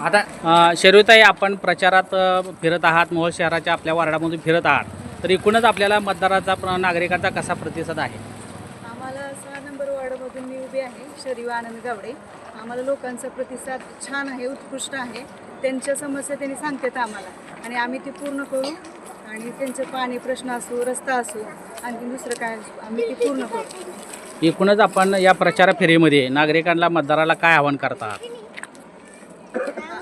आता अ, शरीरताई आपण प्रचारात फिरत आहात मोहोळ शहराच्या आपल्या वार्डामधून फिरत आहात. तर एकूणच आपल्याला मतदाराचा नागरिकांचा कसा प्रतिसाद आहे? आम्हाला सहा नंबर वार्डमधून मी उभी आहे शरीवा आनंद गावडे. आम्हाला लोकांचा प्रतिसाद छान आहे उत्कृष्ट आहे. त्यांच्या समस्या त्यांनी सांगतात आम्हाला. आणि आम्ही ती पूर्ण करू. आणि त्यांचे पाणी प्रश्न असो रस्ता असो आणखी दुसरं काय असो आम्ही ती पूर्ण करू. एकूणच आपण या प्रचार फेरीमध्ये नागरिकांना मतदाराला काय आवाहन करता आहात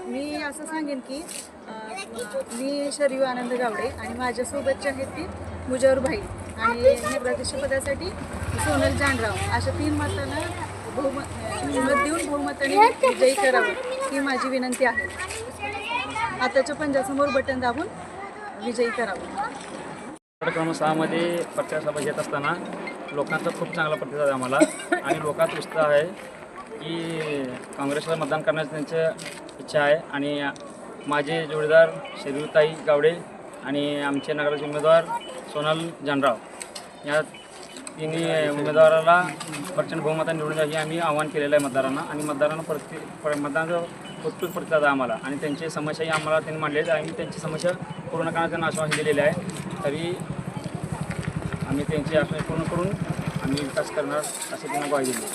मी असं सांगेन की अं, मी शरीव आनंद गावडे आणि माझ्यासोबतचे आहेत ती मुजावर भाई आणि नगराध्यक्षपदासाठी सोनल जानराव. अशा तीन मतांना बहुमत देऊन बहुमताने विजयी करावं ही माझी विनंती आहे. आताच्या पंजासमोर बटन दाबून विजयी करावं. क्रमांक सहामध्ये प्रचारसभा घेत असताना लोकांचा खूप चांगला प्रतिसाद आहे आम्हाला. आणि लोकांत उत्साह आहे की काँग्रेसला मतदान करण्याची त्यांची इच्छा आहे. आणि माझे जोडीदार शरीरताई गावडे आणि आमचे नगराचे उमेदवार सोनल जानराव. या तिन्ही उमेदवाराला प्रचंड बहुमताने निवडून द्यावी आम्ही आवाहन केलेलं आहे मतदारांना. आणि मतदारांना प्रति प्र- मतदानाचा उत्सुक प्रतिसाद आहे आम्हाला. आणि त्यांची समस्याही आम्हाला त्यांनी मांडलेली आहे आम्ही त्यांची समस्या पूर्ण करण्याचं त्यांना आश्वासन दिलेले आहे. तरी आम्ही त्यांची आश्वासन पूर्ण करून आम्ही विकास करणार असे त्यांना ग्वाही दिली.